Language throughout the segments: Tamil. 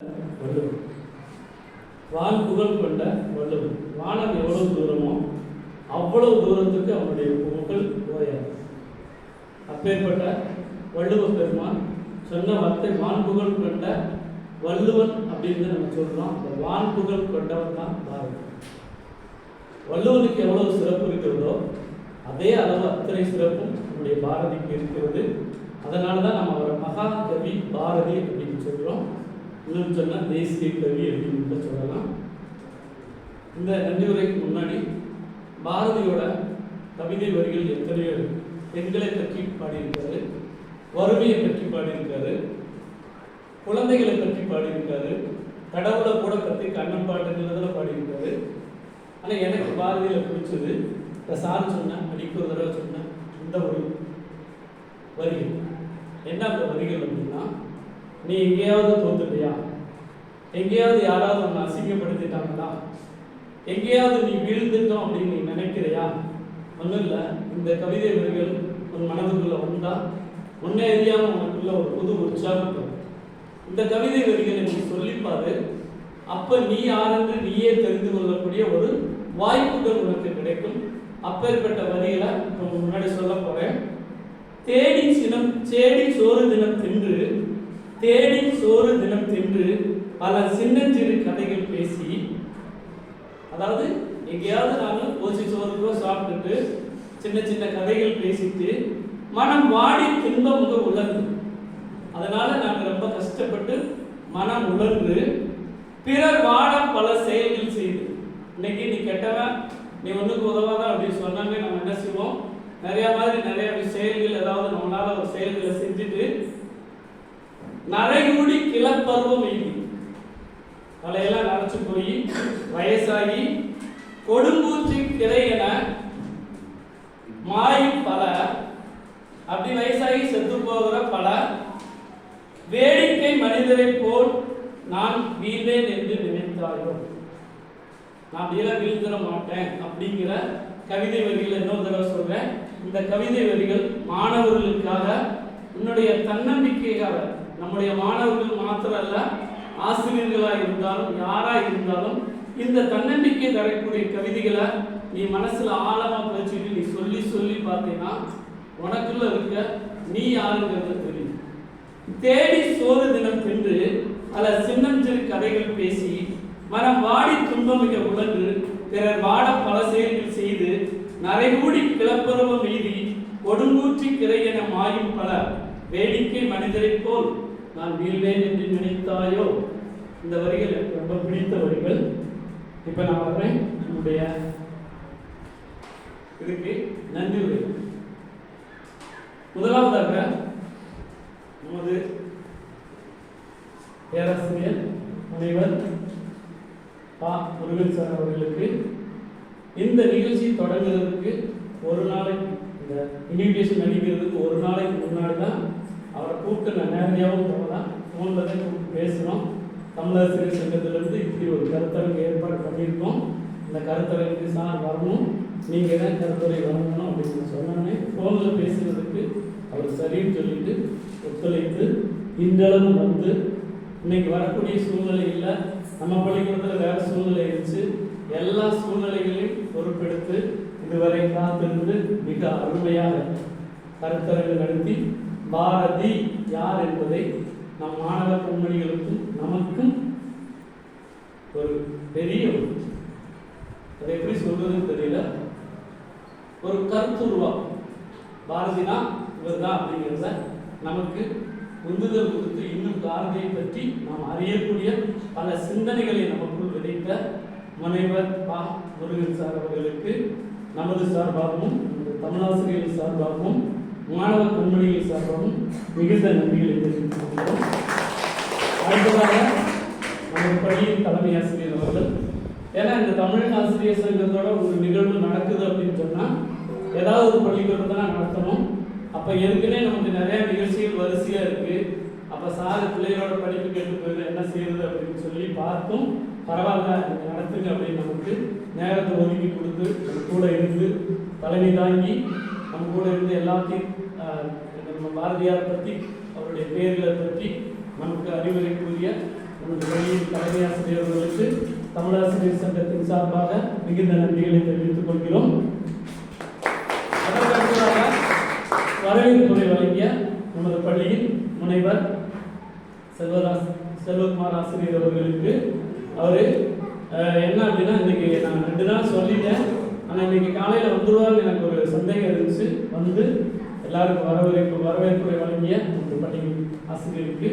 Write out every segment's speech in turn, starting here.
வள்ளுவர் வான் புகழ் கொண்ட வள்ளுவர் வானம் எவ்வளவு தூரமோ அவ்வளவு தூரத்துக்கு அவனுடைய புகழ் ஓயாது அப்பேற்பட்ட வள்ளுவ பெருமான் சொன்ன வார்த்தை வான் புகழ் கொண்ட வள்ளுவன் அப்படின்னு நம்ம சொல்லலாம் அந்த வான் புகழ் கொண்டவன் தான் பாரதி. வள்ளுவனுக்கு எவ்வளவு சிறப்பு இருக்கிறதோ அதே அளவு அத்தனை சிறப்பும் நம்முடைய பாரதிக்கு இருக்கிறது. அதனால தான் நம்ம அவரை மகா கவி பாரதி அப்படின்னு இன்னும் சொன்னால் தேசிய கவி அப்படின்னு கூட சொல்லலாம். இந்த ரெண்டு உரைக்கு முன்னாடி பாரதியோட கவிதை வரிகள் எத்தனையோ பெண்களை பற்றி பாடியிருக்காரு வறுமையை பற்றி பாடியிருக்காரு குழந்தைகளை பற்றி பாடியிருக்காரு கடவுளை கூட பற்றி கண்ணன் பாட்டுங்கிறதுல பாடியிருக்காரு. ஆனால் எனக்கு பாரதியில் பிடிச்சது இந்த சார் சொன்னேன் அடிக்கு ஒரு தடவை சொன்னேன் இந்த ஒரு வரிகள் என்ன அந்த வரிகள் அப்படின்னா நீ எங்கேயாவது தோத்துட்டியா? எங்கேயாவது யாராவது உன்னை அசிங்கப்படுத்திட்டாங்களா? எங்கேயாவது நீ வீழ்ந்துட்டோம் அப்படின்னு நீ நினைக்கிறியா? ஒன்றும் இல்லை. இந்த கவிதை வரிகள் உன் மனதுக்குள்ள வந்தா முன்னே அறியாமல் உனக்குள்ள ஒரு புது உற்சாகம் இந்த கவிதை வரிகளை நீ சொல்லிப்பாரு. அப்ப நீ யாரென்று நீயே தெரிந்து கொள்ளக்கூடிய ஒரு வாய்ப்புகள் உனக்கு கிடைக்கும். அப்பேற்பட்ட வரிகளை இப்போ முன்னாடி சொல்ல போறேன். தேடி சினம் தேடி சோறு தினம் தின்று தேடி சோறு தினம் தின்று பல சின்னஞ்சிறு கதைகள் பேசி அதாவது எங்கேயாவது நாங்கள் ஓசி சோறுக்கோ சாப்பிட்டுட்டு சின்ன சின்ன கதைகள் பேசிட்டு மனம் வாடி துன்பமுக உலர்ந்து அதனால நாங்கள் ரொம்ப கஷ்டப்பட்டு மனம் உலர்ந்து பிறர் வாட பல செயல்கள் செய்து. இன்னைக்கு நீ கெட்டவன் நீ ஒன்றுக்கு உதவாத அப்படின்னு சொன்னாங்க நம்ம என்ன செய்வோம்? நிறைய மாதிரி நிறைய செயல்கள் ஏதாவது நம்மளால ஒரு செயல்களை செஞ்சுட்டு நரைகூடி கிளப்பருவம் எய்தி தலையெல்லாம் நரைச்சு போய் வயசாகி கொடும்பூச்சி கிளை என மாயும் பல அப்படி வயசாகி செத்து போகிற பல வேடிக்கை மனிதரை போல் நான் வீழ்வேன் என்று நினைத்தாயோ நான் வீழ வீழ்ந்துட மாட்டேன் அப்படிங்கிற கவிதை வரிகள் இன்னொரு தடவை சொல்றேன். இந்த கவிதை வரிகள் மாணவர்களுக்காக உன்னுடைய தன்னம்பிக்கைக்காக நம்முடைய மாணவர்கள் மாத்திரம் அல்ல ஆசிரியர்களாக இருந்தாலும் யாராக இருந்தாலும் இந்த தன்னம்பிக்கை தரக்கூடிய கவிதைகளை நீ மனசில் ஆழமாக பதிச்சுட்டு நீ சொல்லி சொல்லி பார்த்தீங்கன்னா உனக்குள்ள இருக்க நீ யாருங்கிறது தெரியும். தேடி சோறு தினம் சென்று பல சின்னஞ்சிறு கதைகள் பேசி மனம் வாடி துன்பமிக உழன்று பிறர் வாட பல செயல்கள் செய்து நரைகூடி கிளப்பருவம் எழுதி கொடுங்கூற்றி கிரை என மாயும் பல வேடிக்கை மனிதரைப் போல் நான் வீழ்வேன் என்று நினைத்தாயோ? இந்த வரிகள் எனக்கு ரொம்ப பிடித்த வரிகள். இப்போ நான் வர்றேன். நம்முடைய இதுக்கு நன்றி உரை. முதலாவதாக நமது பேராசிரியர் முனைவர் பா. முருகன் சார் அவர்களுக்கு இந்த நிகழ்ச்சி தொடங்குறதுக்கு ஒரு நாளைக்கு இந்த இன்விடேஷன் அடிக்கிறதுக்கு ஒரு நாளைக்கு முன்னாடி தான் அவரை கூப்பிட்டு நான் நேரடியாகவும் போகலாம் ஃபோனில் தான் கூப்பிட்டு பேசுகிறோம் தமிழாசிரியர் சங்கத்திலிருந்து இப்படி ஒரு கருத்தரங்கு ஏற்பாடு பண்ணியிருக்கோம். இந்த கருத்தரங்கு சார் வரணும். நீங்கள் தான் கருத்துரை வரணும் அப்படின்னு சொன்னோன்னே ஃபோனில் பேசுகிறதுக்கு அவர் சரின்னு சொல்லிட்டு ஒத்துழைத்து இன்றளவு வந்து இன்னைக்கு வரக்கூடிய சூழ்நிலையில் நம்ம பள்ளிக்கூடத்தில் வேறு சூழ்நிலை இருந்துச்சு. எல்லா சூழ்நிலைகளையும் பொறுப்பெடுத்து இதுவரை காத்திருந்து மிக அருமையாக கருத்தரங்கு நடத்தி பாரதி யார் என்பதை நம் மாணவ பெண்மணிகளுக்கும் நமக்கும் ஒரு பெரிய அதை எப்படி சொல்றதுன்னு தெரியல. ஒரு கருத்துருவா பாரதினா இவர் தான் அப்படிங்கிறத நமக்கு உந்துதல் கொடுத்து இன்னும் பாரதியை பற்றி நாம் அறியக்கூடிய பல சிந்தனைகளை நமக்குள் விதைத்த முனைவர் பா. முருகன் சார் அவர்களுக்கு நமது சார்பாகவும் தமிழாசிரியர் தமிழாசிரியர்கள் சார்பாகவும் மாணவ பெண்மணிகள் சார்பாகவும் மிகுந்த நன்றிகளை தெரிவித்துக் கொள்கிறோம். அடுத்ததாக நமது பள்ளியின் தலைமை ஆசிரியர் அவர்கள் ஏன்னா இந்த தமிழ் ஆசிரியர் சங்கத்தோட ஒரு நிகழ்வு நடக்குது அப்படின்னு சொன்னால் ஏதாவது ஒரு பள்ளிக்கூடத்தை தான் நடத்தணும். அப்போ ஏற்கனவே நமக்கு நிறைய நிகழ்ச்சிகள் வரிசையாக இருக்குது அப்போ சார் பிள்ளைகளோட படிப்பு கேட்டு போயிரு என்ன செய்யறது அப்படின்னு சொல்லி பார்த்தும் பரவாயில்ல நீங்க நடத்துங்க அப்படின்னு நமக்கு நேரத்தை ஒதுக்கி கொடுத்து கூட இருந்து தலைமை தாங்கி நம்ம கூட இருந்து எல்லாத்தையும் நம்ம பாரதியார் பற்றி அவருடைய பேர்களை பற்றி நமக்கு அறிவுரை கூறிய நமது பள்ளியின் தலைமை ஆசிரியர்களுக்கு தமிழாசிரியர் சங்கத்தின் சார்பாக மிகுந்த நன்றிகளை தெரிவித்துக் கொள்கிறோம். அதற்கு அடுத்ததாக வரவேற்புரை வழங்கிய நமது பள்ளியின் முனைவர் செல்வராஸ் செல்வகுமார் ஆசிரியர் அவர்களுக்கு அவர் என்ன அப்படின்னா இன்னைக்கு நான் ரெண்டு நாள் சொல்லிட்டேன். ஆனால் இன்னைக்கு காலையில் வந்துருவார்னு எனக்கு ஒரு சந்தேகம் இருந்துச்சு. வந்து எல்லாருக்கும் வரவேற்பு வரவேற்புரை வழங்கிய நமது பள்ளி ஆசிரியருக்கு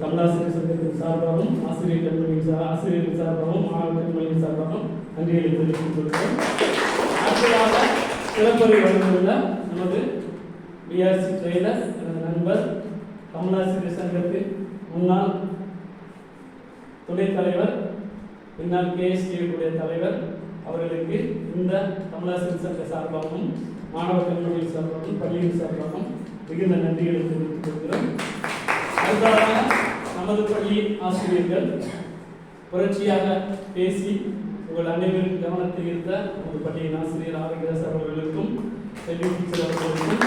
தமிழாசிரியர் சங்கத்தின் சார்பாகவும் ஆசிரியர் கல்வியின் சார் ஆசிரியர்கள் சார்பாகவும் மாணவர் கல்வியின் சார்பாகவும் நன்றிகளை தெரிவித்துக் கொள்கிறோம் அடுத்ததாக சிறப்புரை வழங்கியுள்ள நமது பிஆர்சி ட்ரெய்லர் எனது நண்பர் தமிழாசிரியர் சங்கத்தின் முன்னாள் துணைத் தலைவர் பின்னால் கேஎஸ்டியுடைய தலைவர் அவர்களுக்கு இந்த தமிழாசிரியர் சங்க சார்பாகவும் மாணவ கல்லூரியின் சார்பாகவும் பள்ளியின் சார்பாகவும் மிகுந்த நன்றிகளை தெரிவித்துக் கொள்கிறோம் அடுத்ததாக நமது பள்ளியின் ஆசிரியர்கள் புரட்சியாக பேசி உங்கள் அனைவரின் கவனத்தை ஈர்த்த நமது பள்ளியின் ஆசிரியர் ஆரோக்கியதாஸ் அவர்களுக்கும் செல்வி டீச்சர் அவர்களுக்கும்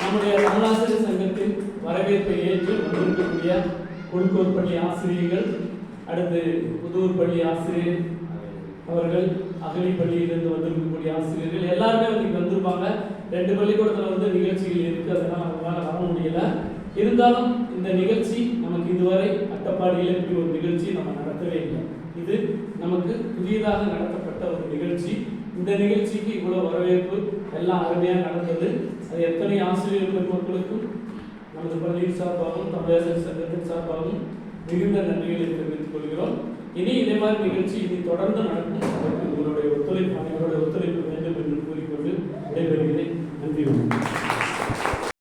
நம்முடைய தமிழாசிரியர் சங்கத்தின் வரவேற்பை ஏற்று வந்திருக்கக்கூடிய குழுக்கூர் பள்ளி ஆசிரியர்கள் அடுத்து புதூர் பள்ளி ஆசிரியர் அவர்கள் அகலி பள்ளியிலிருந்து வந்திருக்கக்கூடிய ஆசிரியர்கள் எல்லாருமே வந்து வந்திருப்பாங்க. ரெண்டு பள்ளிக்கூடத்தில் வந்து நிகழ்ச்சிகள் இருக்குது அதனால் நம்மளால் வர முடியல. இருந்தாலும் இந்த நிகழ்ச்சி நமக்கு இதுவரை அட்டப்பாடியில் இப்படி ஒரு நிகழ்ச்சி நம்ம நடத்தவே இல்லை. இது நமக்கு புதியதாக நடத்தப்பட்ட ஒரு நிகழ்ச்சி. இந்த நிகழ்ச்சிக்கு இவ்வளோ வரவேற்பு எல்லாம் அருமையாக நடந்தது. அது எத்தனை ஆசிரியர் பெருமக்களுக்கும் நமது பள்ளியின் சார்பாகவும் தமிழக சங்கத்தின் சார்பாகவும் மிகுந்த நன்றிகளை தெரிவித்துக் கொள்கிறோம். இனி இதே மாதிரி நிகழ்ச்சி இனி தொடர்ந்து நடக்கும். உங்களுடைய ஒத்துழைப்பு அனைவருடைய ஒத்துழைப்பு